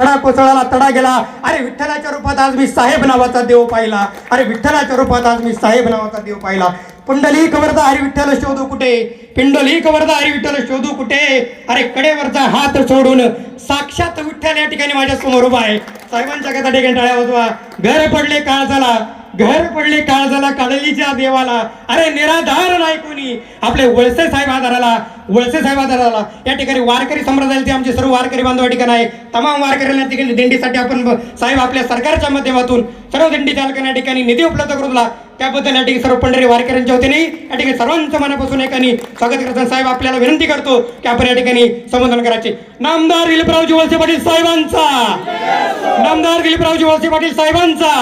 तडा कोसळाला तडा गेला. अरे विठ्ठलाच्या रूपात आज मी साहेब नावाचा देव पाहिला. अरे विठ्ठलाच्या रूपात आज मी साहेब नावाचा देव पाहिला. पुंडली कवरदा हरी विठ्ठल शोधू कुठे? पिंडली कवरदा हरी विठ्ठल शोधू कुठे? अरे कडेवरचा हात सोडून साक्षात विठ्ठल या ठिकाणी माझ्यासमोर उभा आहे. साहेबांच्या कथा ठिकाणी टाळ्या वाजवा. घर पडले काळ झाला? घर पडले काळ झाला काढलीच्या देवाला. अरे निराधार नाही कोणी. आपले वळसे साहेब आधाराला वळसे साहेब आधाराला. या ठिकाणी वारकरी संप्रदायाचे आमचे सर्व वारकरी बांधव ठिकाण ठिकाणी आहे तमाम वारकऱ्यांना ठिकाणी दिंडीसाठी आपण साहेब आपल्या सरकारच्या माध्यमातून सर्व दिंडी चालकांना या ठिकाणी निधी उपलब्ध करून त्याबद्दल या ठिकाणी सर्व पंढरी वारकऱ्यांच्या वतीने या ठिकाणी सर्वांच्या मनापासून एकानी स्वागत करताना साहेब आपल्याला विनंती करतो की आपण या ठिकाणी संबोधन करायचे. नामदार दिलीपरावजी वळसे पाटील साहेबांचा. नामदार दिलीपरावजी वळसे पाटील साहेबांचा.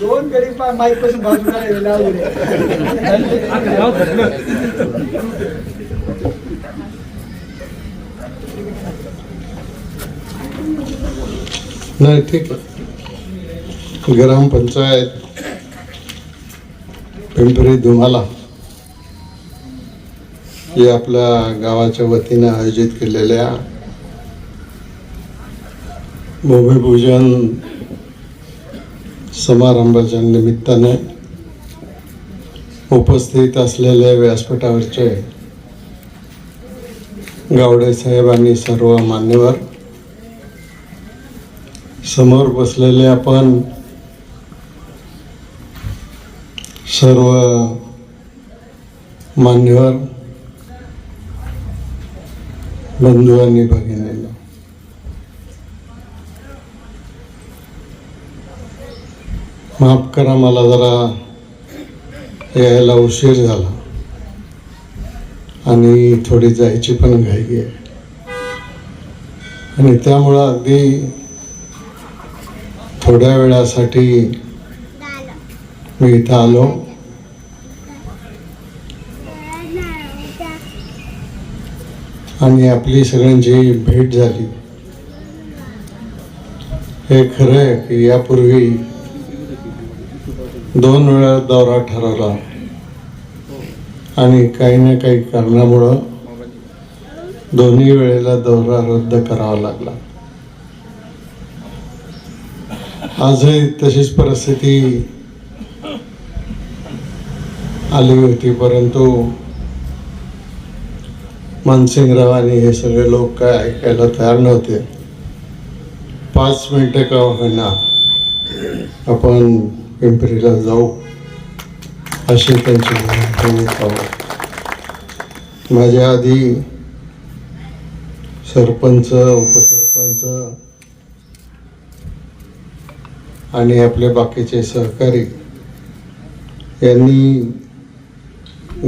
दोन गरीब माईकपासून बाजूला नाही ठीक आहे. ग्रामपंचायत पिंपरी धुमाला हे आपल्या गावाच्या वतीने आयोजित केलेल्या भूमिपूजन समारंभाच्या निमित्ताने उपस्थित असलेले व्यासपीठावरचे गावडे साहेब आणि सर्व मान्यवर समोर बसलेले आपण सर्व मान्यवर बंधू आणि भगिनी माफ करा मला जरा यायला उशीर झाला. आणि थोडी जायची पण घाई आहे. आणि त्यामुळं अगदी थोड्या वेळासाठी मी इथं आलो. आणि आपली सगळ्यांची भेट झाली. हे खरं आहे की यापूर्वी दोन वेळा दौरा ठरवला. आणि काही ना काही कारणामुळं दोन्ही वेळेला दौरा रद्द करावा लागला. आजही तशीच परिस्थिती आली होती परंतु मानसिंगराव आणि हे सगळे लोक काय ऐकायला तयार नव्हते. पाच मिनिटे का होईना आपण पिंपरीला जाऊ अशी त्यांची भूमिका माझ्या आधी सरपंच उपसरपंच आणि आपले बाकीचे सहकारी यांनी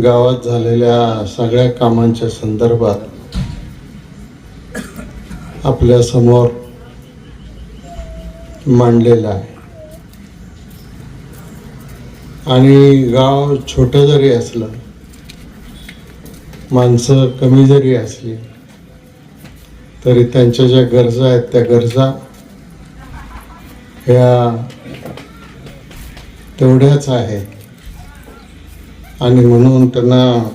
गावात झालेल्या सगळ्या कामांच्या संदर्भात आपल्यासमोर मांडलेला मांडलेलं आहे आणि गाव छोटं जरी असलं माणसं कमी जरी असली तरी त्यांच्या ज्या गरजा आहेत त्या गरजा ह्या तेवढ्याच आहेत. आणि म्हणून त्यांना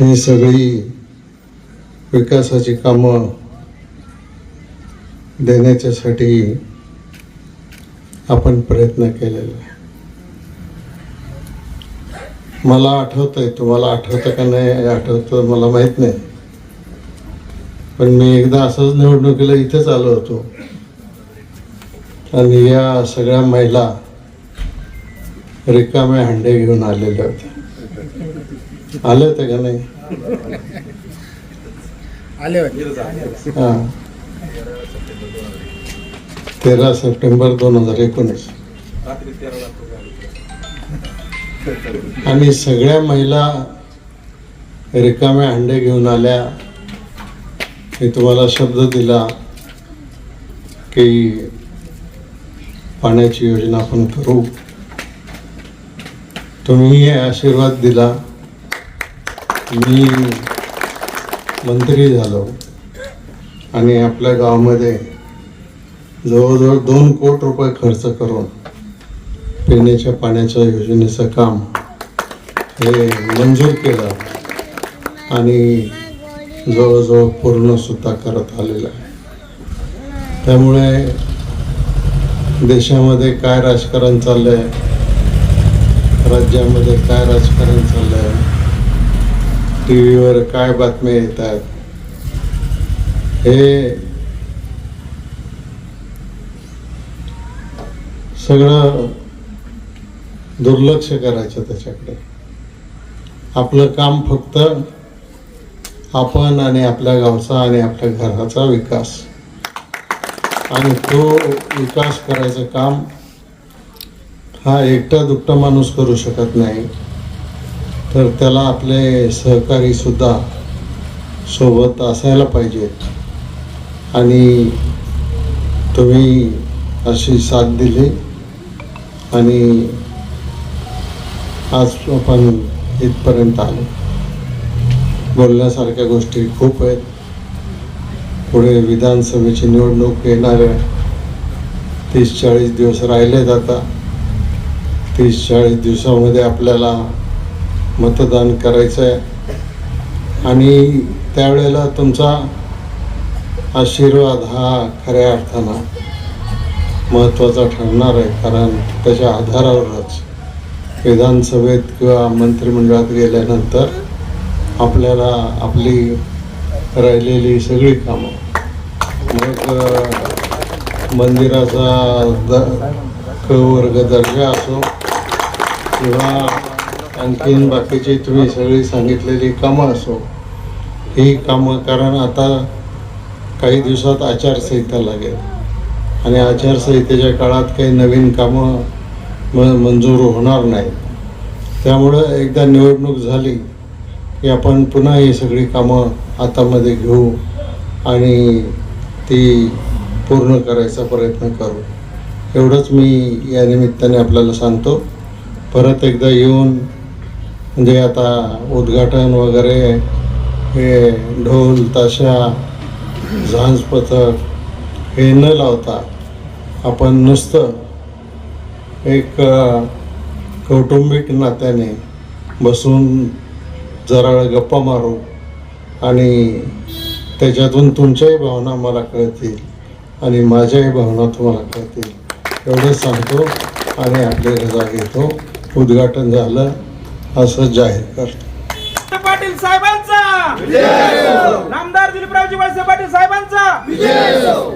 ही सगळी विकासाची कामं देण्याच्यासाठी आपण प्रयत्न केलेला. मला आठवतंय तुम्हाला आठवतं का नाही? आठवतं मला माहीत नाही. पण मी एकदा असंच निवडणुकीला इथेच आलो होतो. आणि या सगळ्या महिला रिकामे हंडे घेऊन आलेल्या होत्या. आले होते का नाही? आले हा. तेरा सप्टेंबर दोन हजार एकोणीस. आणि सगळ्या महिला रिकाम्या हंडे घेऊन आल्या. मी तुम्हाला शब्द दिला की पाण्याची योजना आपण करू. तुम्ही आशीर्वाद दिला. मी मंत्री झालो. आणि आपल्या गावामध्ये जवळजवळ दोन कोटी रुपये खर्च करून पिण्याच्या पाण्याच्या योजनेचं काम हे मंजूर केलं आणि जवळजवळ पूर्णसुद्धा करत आलेलं आहे. त्यामुळे देशामध्ये काय राजकारण चाललं आहे राज्यामध्ये काय राजकारण चाललं आहे टी व्हीवर काय बातम्या येत आहेत हे सगळं दुर्लक्ष करायचं त्याच्याकडे. आपलं काम फक्त आपण आणि आपल्या गावचा आणि आपल्या घराचा विकास. आणि तो विकास करायचं काम हा एकटा दुकटा माणूस करू शकत नाही. तर त्याला आपले सहकारी सुद्धा सोबत असायला पाहिजेत. आणि तुम्ही अशी साथ दिली. आणि आज आपण इथपर्यंत आलो. बोलण्यासारख्या गोष्टी खूप आहेत. पुढे विधानसभेची निवडणूक येणार आहे. तीस चाळीस दिवस राहिलेत आता. तीस चाळीस दिवसामध्ये आपल्याला मतदान करायचं आहे. आणि त्यावेळेला तुमचा आशीर्वाद हा खऱ्या अर्थानं महत्त्वाचा ठरणार आहे कारण त्याच्या आधारावरच विधानसभेत किंवा मंत्रिमंडळात गेल्यानंतर आपल्याला आपली राहिलेली सगळी कामं. मग मंदिराचा द क वर्ग दर्जा असो किंवा आणखीन बाकीची तुम्ही सगळी सांगितलेली कामं असो ही कामं कारण आता काही दिवसात आचारसंहिता लागेल. आणि आचारसंहितेच्या काळात काही नवीन कामं म मंजूर होणार नाहीत. त्यामुळं एकदा निवडणूक झाली की आपण पुन्हा ही सगळी कामं हातामध्ये घेऊ आणि ती पूर्ण करायचा प्रयत्न करू. एवढंच मी या निमित्ताने आपल्याला सांगतो. परत एकदा येऊन म्हणजे आता उद्घाटन वगैरे हे ढोल ताशा झांज पथक हे न लावता आपण नुसतं एक कौटुंबिक नात्याने बसून जरा वेळ गप्पा मारू आणि त्याच्यातून तुमच्याही भावना मला कळतील आणि माझ्याही भावना तुम्हाला कळतील. एवढंच सांगतो आणि आपली रजा घेतो. उद्घाटन झालं असं जाहीर करतो. हो! पाटील साहेबांचा! हो! नामदार दिलीपरावजी वळसे पाटील साहेबांचा! हो!